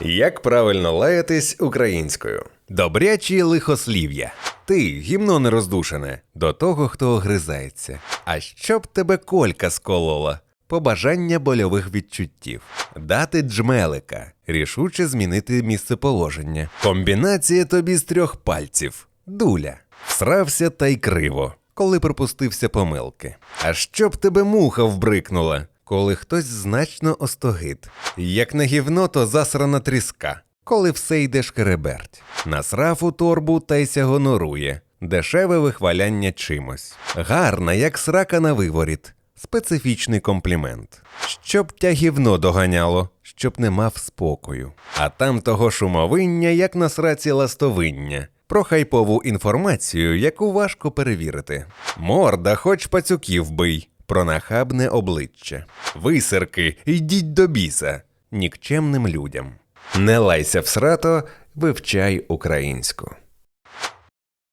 Як правильно лаятись українською? Добрячі лихослів'я. Ти гімно не роздушене до того, хто огризається. А щоб тебе колька сколола? Побажання больових відчуттів, дати джмелика, рішуче змінити місцеположення. Комбінація тобі з трьох пальців. Дуля. Всрався та й криво, коли пропустився помилки. А щоб тебе муха вбрикнула, коли хтось значно остогид. Як на гівно, то засрана тріска, коли все йде шкереберть. Насрав у торбу та й ся гонорує. Дешеве вихваляння чимось. Гарна, як срака на виворіт. Специфічний комплімент. Щоб тя гівно доганяло, щоб не мав спокою. А там того шумовиння, як на сраці ластовиння. Про хайпову інформацію, яку важко перевірити. Морда, хоч пацюків бий, про нахабне обличчя. Висерки, йдіть до біса, нікчемним людям. Не лайся в срато, вивчай українську.